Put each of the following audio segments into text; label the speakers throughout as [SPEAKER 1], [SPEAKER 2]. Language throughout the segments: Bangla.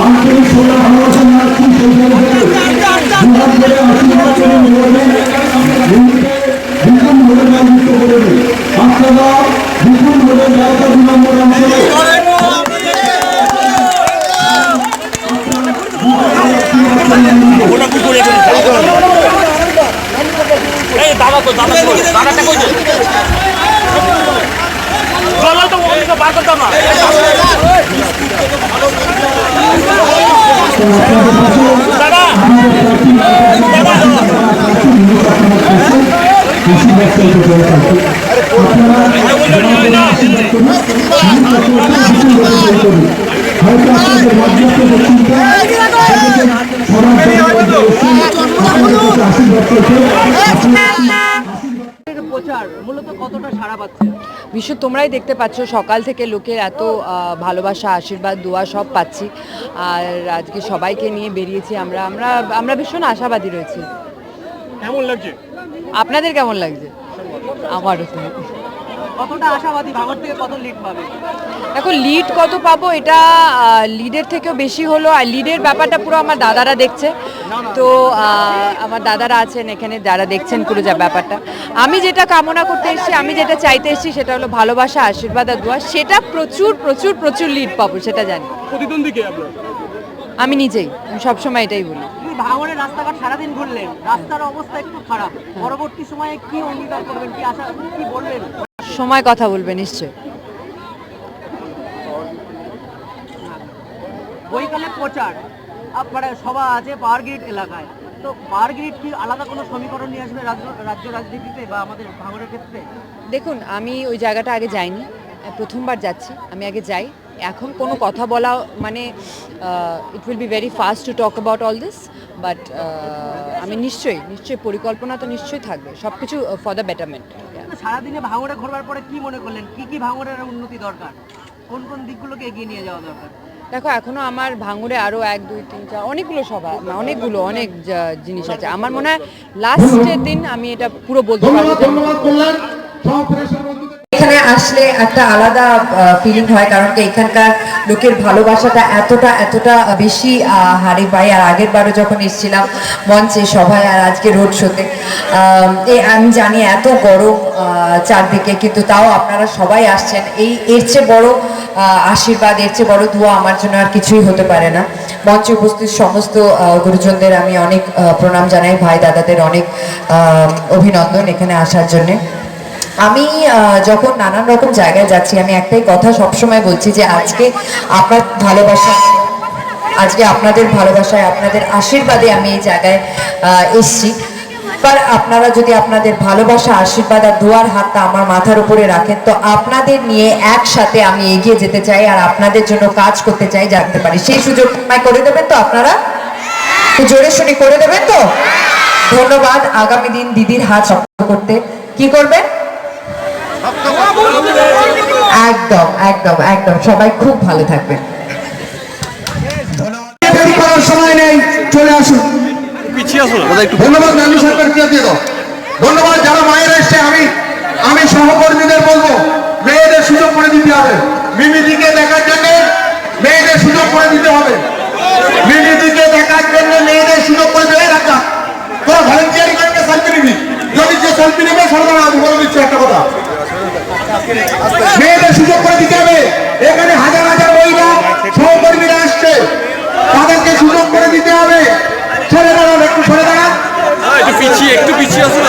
[SPEAKER 1] আন্তরিক শ্রদ্ধা ভালোবাসা
[SPEAKER 2] এই দাদা তো দাদা দাদাটা কই চলো তো ওই তো বার করতাম না দাদা
[SPEAKER 1] কৃষি ব্যবসায়িত করে থাকে আপনারা হয়তো আপনাদের মধ্যস্থ ব্যক্তিটা আপনাদের আশীর্বাদ করছে
[SPEAKER 3] প্রচার? মূলত কতটা সাড়া পাচ্ছে?
[SPEAKER 4] বিশ্ব তোমরাই দেখতে পাচ্ছ সকাল থেকে লোকের এত ভালোবাসা আশীর্বাদ দোয়া সব পাচ্ছি। আর আজকে সবাইকে নিয়ে বেরিয়েছি আমরা। আমরা আমরা ভীষণ আশাবাদী রয়েছি।
[SPEAKER 2] কেমন লাগছে?
[SPEAKER 4] আপনাদের কেমন লাগছে? আমারও তো।
[SPEAKER 3] কতটা আশাবাদী? ভাঙর থেকে কত লিড পাবে?
[SPEAKER 4] এখন লিড কত পাবো এটা লিডের থেকেও বেশি হলো। আর লিডের ব্যাপারটা পুরো আমার দাদারা দেখছে। তো আমার দাদারা আছেন এখানে যারা দেখছেন পুরো যা ব্যাপারটা। আমি যেটা কামনা করতে এসেছি আমি যেটা চাইতে এসেছি সেটা হলো ভালোবাসা আশীর্বাদ আর দোয়া। সেটা প্রচুর প্রচুর প্রচুর লিড পাবো সেটা জানি।
[SPEAKER 2] প্রতিদ্বন্দ্বী কে
[SPEAKER 4] আমি নিজেই আমি সবসময় এটাই বলি।
[SPEAKER 3] ভাঙনের রাস্তাঘাট সারাদিন ঘুরলেন রাস্তার অবস্থা একটু খারাপ। পরবর্তী সময়ে কি অঙ্গীকার করবেন কি আশা কি বলবেন?
[SPEAKER 4] সময় কথা বলবে নিশ্চয়
[SPEAKER 3] বইকালে প্রচার। আপনার সভা আছে পাওয়ার গ্রিড এলাকায়। তো পাওয়ার গ্রিড কি আলাদা কোনো সমীকরণ নিয়ে আসবে রাজ্য রাজ্য রাজনীতিতে বা আমাদের ভাঙনের ক্ষেত্রে?
[SPEAKER 4] দেখুন আমি ওই জায়গাটা আগে যাইনি। প্রথমবার যাচ্ছি আমি আগে যাই। এখন কোনো কথা বলা মানে it will be very fast to talk about all this but আমি নিশ্চয়ই নিশ্চয়ই পরিকল্পনা তো নিশ্চয়ই থাকবে। সব কিছু ফর দ্য বেটারমেন্ট
[SPEAKER 3] সারাদিনে ভাঙড়ে ঘোরবার পরে কি মনে করলেন? কি কি ভাঙড়ের উন্নতি দরকার? কোন কোন দিকগুলোকে এগিয়ে নিয়ে যাওয়া দরকার?
[SPEAKER 4] দেখো এখনও আমার ভাঙুরে আরও এক দুই তিন চার অনেকগুলো সভা অনেকগুলো অনেক জিনিস আছে। আমার মনে হয় লাস্টের দিন আমি এটা পুরো বলতে পারব। এখানে আসলে একটা আলাদা ফিলিং হয়, কারণ কি এখানকার লোকের ভালোবাসাটা এতটা এতটা বেশি হারে পাই আর আগের বারও যখন এসেছিলাম মঞ্চে সভায় আর আজকে রোড শোতে, আমি জানি এত গরম চারদিকে, কিন্তু তাও আপনারা সবাই আসছেন। এই, এর চেয়ে বড় আশীর্বাদ, এর চেয়ে বড় দোয়া আমার জন্য আর কিছুই হতে পারে না। মঞ্চে উপস্থিত সমস্ত গুরুজনদের আমি অনেক প্রণাম জানাই, ভাই দাদাদের অনেক অভিনন্দন এখানে আসার জন্যে। আমি যখন নানান রকম জায়গায় যাচ্ছি, আমি একটাই কথা সবসময় বলছি যে আজকে আপনার ভালোবাসা, আজকে আপনাদের ভালোবাসায়, আপনাদের আশীর্বাদে আমি এই জায়গায় এসছি। এবার আপনারা যদি আপনাদের ভালোবাসা, আশীর্বাদ আর দোয়ার হাতটা আমার মাথার উপরে রাখেন, তো আপনাদের নিয়ে একসাথে আমি এগিয়ে যেতে চাই আর আপনাদের জন্য কাজ করতে চাই, জানতে পারি। সেই সুযোগ করে দেবেন তো আপনারা? জোরে শুনি করে দেবেন তো? ধন্যবাদ। আগামী দিন দিদির হাত শক্ত করতে। কি করবেন? একদম একদম একদম। সবাই খুব ভালো থাকবেন।
[SPEAKER 1] সময় নেই চলে আসুন। ধন্যবাদ নানি সরকার দিয়ে দিয়ে দাও? ধন্যবাদ যারা মায়েরা এসছে আমি আমি সহকর্মীদের বলব মেয়েদের সুযোগ করে দিতে হবে। মিমিদিকে দেখার জন্য মেয়েদের সুযোগ করে দিতে হবে মিমিদিকে দেখার জন্য মেয়েদের সুযোগ করে দেবে রাখা তোরা ভলেন্টিয়ারি করবে সেলফি নিবি যদি যে সেলফি নেবে সরকার আমি বলে দিচ্ছি একটা কথা মেয়েদের সুযোগ করে দিতে হবে। এখানে হাজার হাজার মহিলা সহকর্মীরা আসছে। তাদেরকে সুযোগ করে দিতে হবে। সরে দাঁড়ান একটু সরে দাঁড়ান।
[SPEAKER 2] একটু পিছিয়ে একটু পিছিয়ে আসো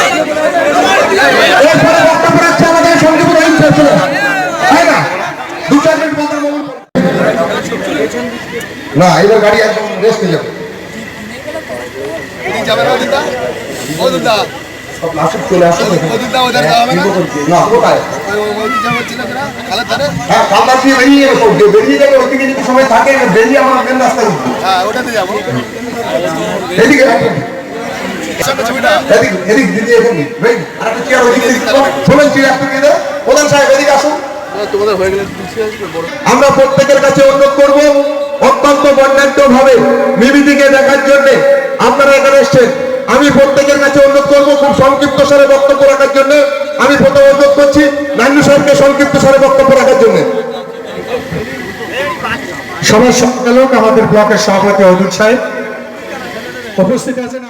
[SPEAKER 1] এরপরে বক্তব্য রাখছে আমাদের সংগীত রহিম তাই না? দু চার মিনিট বলতে না এবার গাড়ি একদম রেস্ট নিয়ে যাবে। সব আসুক চলে আসুন না? কোথায়? হ্যাঁ কালদার দিয়ে বেরিয়ে যাবে বেরিয়ে যাবে ওইদিকে যদি সময় থাকে বেরিয়ে আমার মেন রাস্তায় উঠবে। এদিকে? এদিক এদিক দিদি এদিকে। ভাই আরেকটা চেয়ার ওদিকে শোনেন চেয়ার একটু প্রধান সাহেব এদিকে আসুন। আমরা প্রত্যেকের কাছে অনুরোধ করব অত্যন্ত বর্ণাঢ্য ভাবে মিমিদিকে দেখার জন্য আপনারা এখানে এসছেন। আমি প্রত্যেকের কাছে অনুরোধ করব খুব সংক্ষিপ্ত স্বরে বক্তব্য রাখার জন্য। আমি প্রথম অনুরোধ করছি নান্নু সাহেবকে সংক্ষিপ্ত স্বরে বক্তব্য রাখার জন্য। সবার সম্মেলক আমাদের ব্লকের সভাপতি অজুর সাহেব। উপস্থিত আছেন